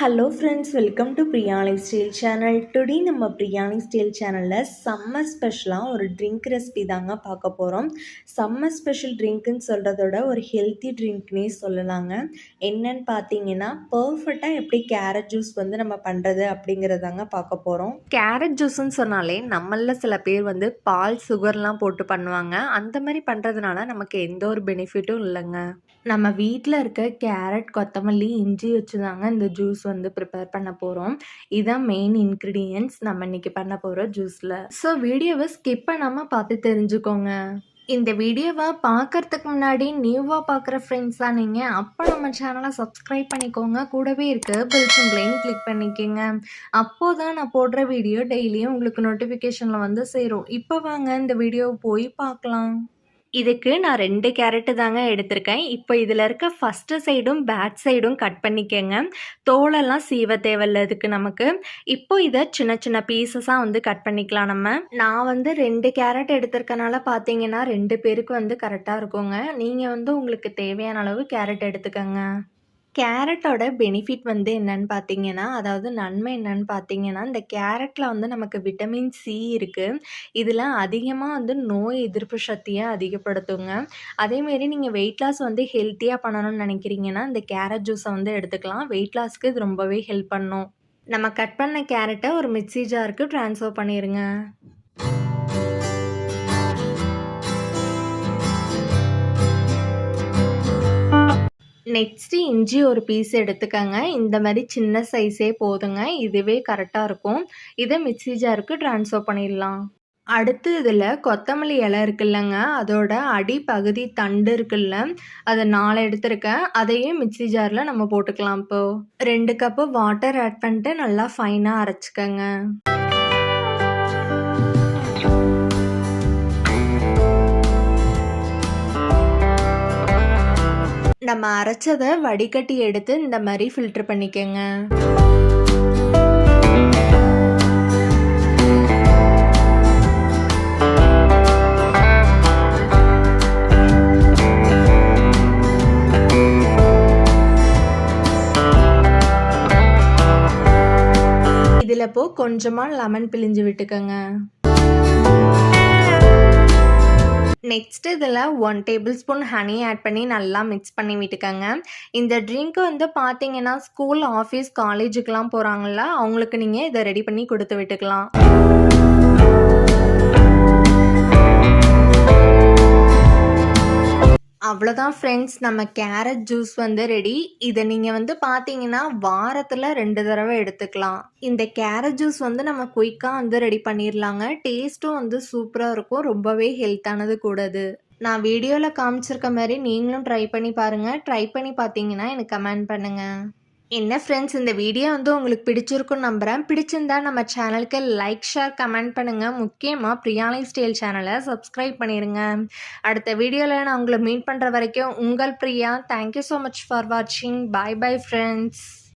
Hello friends welcome to biryani style channel today நம்ம biryani style சேனலில் summer ஸ்பெஷலாக ஒரு ட்ரிங்க் ரெசிபி தாங்க பார்க்க போகிறோம் சம்மர் ஸ்பெஷல் ட்ரிங்க்குன்னு சொல்கிறதோட ஒரு ஹெல்த்தி ட்ரிங்க்னே சொல்லலாங்க. என்னன்னு பார்த்தீங்கன்னா பர்ஃபெக்டாக எப்படி கேரட் ஜூஸ் வந்து நம்ம பண்ணுறது அப்படிங்கிறதாங்க பார்க்க போகிறோம் கேரட் ஜூஸ்ன்னு சொன்னாலே நம்மளில் சில பேர் வந்து பால் சுகர்லாம் போட்டு பண்ணுவாங்க. அந்த மாதிரி பண்ணுறதுனால நமக்கு எந்த ஒரு பெனிஃபிட்டும் இல்லைங்க. நம்ம வீட்டில் இருக்க கேரட் கொத்தமல்லி இஞ்சி வச்சு தாங்க இந்த ஜூஸ் வந்து ப்ரிப்பேர் பண்ண போகிறோம் இதுதான் மெயின் இன்க்ரீடியன்ஸ் நம்ம இன்னைக்கு பண்ண போகிற ஜூஸில் ஸோ வீடியோவை ஸ்கிப் பண்ணாமல் பார்த்து தெரிஞ்சுக்கோங்க. இந்த வீடியோவை பார்க்கறதுக்கு முன்னாடி நியூவாக பார்க்குற ஃப்ரெண்ட்ஸாக நீங்கள் அப்போ நம்ம சேனலை சப்ஸ்கிரைப் பண்ணிக்கோங்க. கூடவே இருக்க பெல் சிம்பிளையும் கிளிக் பண்ணிக்கோங்க. அப்போ தான் நான் போடுற வீடியோ டெய்லியும் உங்களுக்கு நோட்டிஃபிகேஷனில் வந்து சேரும். இப்போ வாங்க இந்த வீடியோவை போய் பார்க்கலாம். இதுக்கு நான் ரெண்டு கேரட்டு தாங்க எடுத்திருக்கேன். இப்போ இதில் இருக்க ஃபஸ்ட்டு சைடும் பேக் சைடும் கட் பண்ணிக்கோங்க. தோலெல்லாம் சீவ தேவையில்ல இதுக்கு நமக்கு. இப்போ இதை சின்ன சின்ன பீசஸாக வந்து கட் பண்ணிக்கலாம் நம்ம. நான் வந்து ரெண்டு கேரட் எடுத்திருக்கனால பார்த்தீங்கன்னா ரெண்டு பேருக்கு வந்து கரெக்டாக இருக்குங்க. நீங்கள் வந்து உங்களுக்கு தேவையான அளவு கேரட் எடுத்துக்கோங்க. கேரட்டோட பெனிஃபிட் வந்து என்னன்னு பார்த்தீங்கன்னா, அதாவது நன்மை என்னன்னு பார்த்தீங்கன்னா, இந்த கேரட்டில் வந்து நமக்கு விட்டமின் சி இருக்குது இதில் அதிகமாக வந்து நோய் எதிர்ப்பு சக்தியை அதிகப்படுத்துங்க. அதேமாரி நீங்கள் வெயிட் லாஸ் வந்து ஹெல்த்தியாக பண்ணணும்னு நினைக்கிறீங்கன்னா, இந்த கேரட் ஜூஸை வந்து எடுத்துக்கலாம். வெயிட் லாஸ்க்கு இது ரொம்பவே ஹெல்ப் பண்ணும். நம்ம கட் பண்ண கேரட்டை ஒரு மிக்சி ஜாருக்கு ட்ரான்ஸ்ஃபர் பண்ணிடுங்க நெக்ஸ்ட்டு இஞ்சி ஒரு பீஸ் எடுத்துக்கங்க. இந்த மாதிரி சின்ன சைஸே போதுங்க. இதுவே கரெக்டாக இருக்கும். இதை மிக்ஸி ஜாருக்கு ட்ரான்ஸ்ஃபர் பண்ணிடலாம். அடுத்து இதில் கொத்தமல்லி இலை இருக்குல்லங்க, அதோட அடிப்பகுதி தண்டு இருக்குல்ல, அதை நாலு எடுத்திருக்கேன். அதையும் மிக்ஸி ஜாரில் நம்ம போட்டுக்கலாம் இப்போது ரெண்டு கப்பு வாட்டர் ஆட் பண்ணிட்டு நல்லா ஃபைனாக அரைச்சிக்கங்க. நம்ம அரைச்சதை வடிகட்டி எடுத்து இந்த மாதிரி ஃபில்டர் பண்ணிக்கங்க. இதில் போ கொஞ்சமாக லெமன் பிழிஞ்சு விட்டுக்கங்க. நெக்ஸ்ட் இதில் one table spoon honey add பண்ணி நல்லா மிக்ஸ் பண்ணி விட்டுக்கோங்க இந்த ட்ரிங்க் வந்து பார்த்தீங்கன்னா, ஸ்கூல், ஆஃபீஸ், காலேஜுக்கெலாம் போகிறாங்களா அவங்களுக்கு நீங்கள் இதை ரெடி பண்ணி கொடுத்து விட்டுக்கலாம். அவ்வளோதான் ஃப்ரெண்ட்ஸ் நம்ம கேரட் ஜூஸ் வந்து ரெடி. இதை நீங்கள் வந்து பார்த்தீங்கன்னா, வாரத்தில் ரெண்டு தடவை எடுத்துக்கலாம். இந்த கேரட் ஜூஸ் வந்து நம்ம குயிக்காக வந்து ரெடி பண்ணிடலாங்க. டேஸ்ட்டும் வந்து சூப்பராக இருக்கும். ரொம்பவே ஹெல்த்தானது கூட அது நான் வீடியோவில் காமிச்சிருக்க மாதிரி நீங்களும் ட்ரை பண்ணி பாருங்கள். ட்ரை பண்ணி பார்த்தீங்கன்னா எனக்கு கமெண்ட் பண்ணுங்கள். என்ன ஃப்ரெண்ட்ஸ் இந்த வீடியோ வந்து உங்களுக்கு பிடிச்சிருக்குன்னு நம்புகிறேன். பிடிச்சிருந்தா நம்ம சேனலுக்கு லைக், ஷேர், கமெண்ட் பண்ணுங்கள். முக்கியமாக பிரியாணி ஸ்டைல் சேனலை சப்ஸ்கிரைப் பண்ணிடுங்க. அடுத்த வீடியோவில் நான் உங்களை மீட் பண்ணுற வரைக்கும் உங்கள் Priya. Thank you so much for வாட்சிங். Bye bye friends.